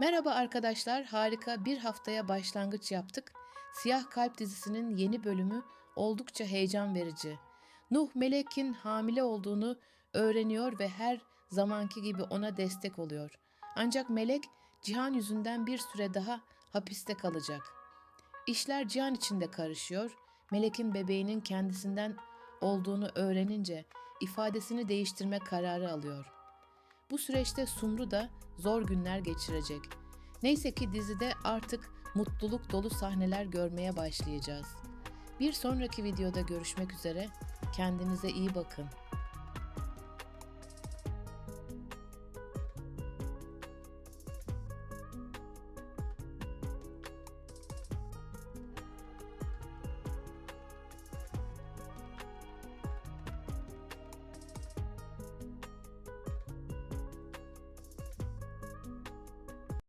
Merhaba arkadaşlar, harika bir haftaya başlangıç yaptık. Siyah Kalp dizisinin yeni bölümü oldukça heyecan verici. Nuh Melek'in hamile olduğunu öğreniyor ve her zamanki gibi ona destek oluyor. Ancak Melek Cihan yüzünden bir süre daha hapiste kalacak. İşler Cihan içinde karışıyor. Melek'in bebeğinin kendisinden olduğunu öğrenince ifadesini değiştirme kararı alıyor. Bu süreçte Sumru da zor günler geçirecek. Neyse ki dizide artık mutluluk dolu sahneler görmeye başlayacağız. Bir sonraki videoda görüşmek üzere. Kendinize iyi bakın.